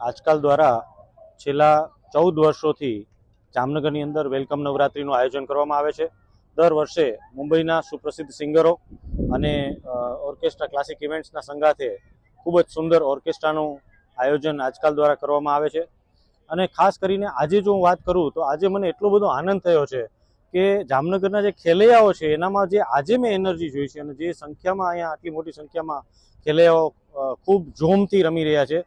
આજકાલ દ્વારા છેલ્લા ચૌદ વર્ષોથી જામનગરની અંદર વેલકમ નવરાત્રિનું આયોજન કરવામાં આવે છે. દર વર્ષે મુંબઈના સુપ્રસિદ્ધ સિંગરો અને ઓર્કેસ્ટ્રા ક્લાસિક ઇવેન્ટ્સના સંગાથે ખૂબ જ સુંદર ઓર્કેસ્ટ્રાનું આયોજન આજકાલ દ્વારા કરવામાં આવે છે. અને ખાસ કરીને આજે જો હું વાત કરું તો આજે મને એટલો બધો આનંદ થયો છે કે જામનગરના જે ખેલૈયાઓ છે એનામાં જે આજે મેં એનર્જી જોઈ છે અને જે સંખ્યામાં અહીંયા આટલી મોટી સંખ્યામાં ખેલૈયાઓ ખૂબ જોમથી રમી રહ્યા છે.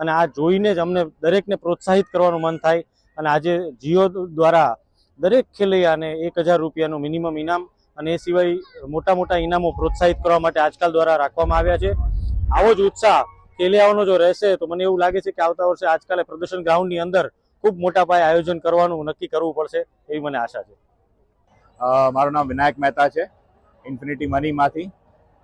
અને આ જોઈને જ અમને દરેકને પ્રોત્સાહિત કરવાનું મન થાય. અને આજે જીઓ દ્વારા દરેક ખેલૈયાને એક હજાર રૂપિયાનું મિનિમમ ઇનામ અને એ સિવાય મોટા મોટા ઇનામો પ્રોત્સાહિત કરવા માટે આજકાલ દ્વારા રાખવામાં આવ્યા છે. આવો જ ઉત્સાહ ખેલૈયાઓનો જો રહેશે તો મને એવું લાગે છે કે આવતા વર્ષે આજકાલે પ્રદર્શન ગ્રાઉન્ડની અંદર ખૂબ મોટા પાયે આયોજન કરવાનું નક્કી કરવું પડશે એવી મને આશા છે. મારું નામ વિનાયક મહેતા છે ઇન્ફિનિટી મનીમાંથી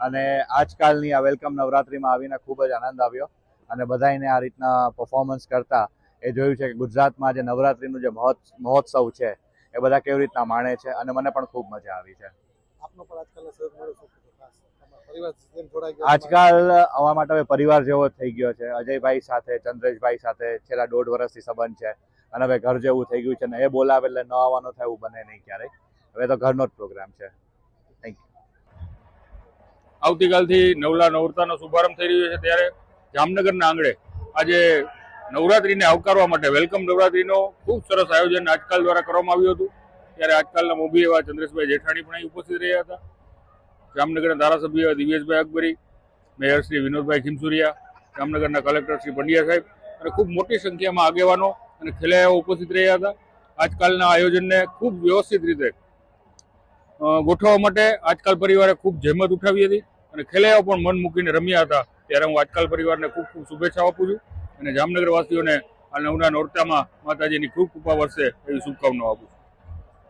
અને આજકાલની આ વેલકમ નવરાત્રિમાં આવીને ખૂબ જ આનંદ આવ્યો. અને બધાને આ રીતના પરફોર્મન્સ કરતા એ જોયું છે કે ગુજરાતમાં જે નવરાત્રિનું જે મહોત્સ- મહોત્સવ છે એ બધા કેવી રીતના માણે છે અને મને પણ ખૂબ મજા આવી છે. આપનો પણ આજકાલનો સહયોગ મળ્યો આજકાલ આવવા માટે હવે પરિવાર જેવો થઈ ગયો છે. અજયભાઈ સાથે ચંદ્રેશભાઈ સાથે છેલ્લા દોઢ વર્ષથી સંબંધ છે અને હવે ઘર જેવું થઈ ગયું છે ને એ બોલાવે એટલે ન આવવાનું થાય એવું બને નહીં ક્યારેય. હવે તો ઘરનો જ પ્રોગ્રામ છે. થેન્ક યુ આવતીકાલથી નવલા નવરતાનો શુભારંભ થઈ રહ્યો છે ત્યારે જામનગરના આંગણે આજે નવરાત્રીને આવકારવા માટે વેલકમ નવરાત્રીનો ખૂબ સરસ આયોજન આજકાલ દ્વારા કરવામાં આવ્યું હતું. ત્યારે આજકાલના મોભી એવા ચંદ્રેશભાઈ જેઠાણી પણ અહીં ઉપસ્થિત રહ્યા હતા. જામનગરના ધારાસભ્ય એવા દિવ્યેશભાઈ અકબરી, મેયર શ્રી વિનોદભાઈ ખીમસુરિયા, જામનગરના કલેક્ટર શ્રી પંડ્યા સાહેબ અને ખૂબ મોટી સંખ્યામાં આગેવાનો અને ખેલૈયાઓ ઉપસ્થિત રહ્યા હતા. આજકાલના આયોજનને ખૂબ વ્યવસ્થિત રીતે ગોઠવવા માટે આજકાલ પરિવારે ખૂબ જહેમત ઉઠાવી હતી અને ખેલૈયાઓ પણ મન મૂકીને રમ્યા હતા. ત્યારે હું આજકાલ પરિવારને ખૂબ ખૂબ શુભેચ્છાઓ આપું છું અને જામનગર વાસીઓને આ નવના નોરતામાં માતાજીની ખૂબ કૃપા વર્ષે એવી શુભકામનાઓ આપું છું.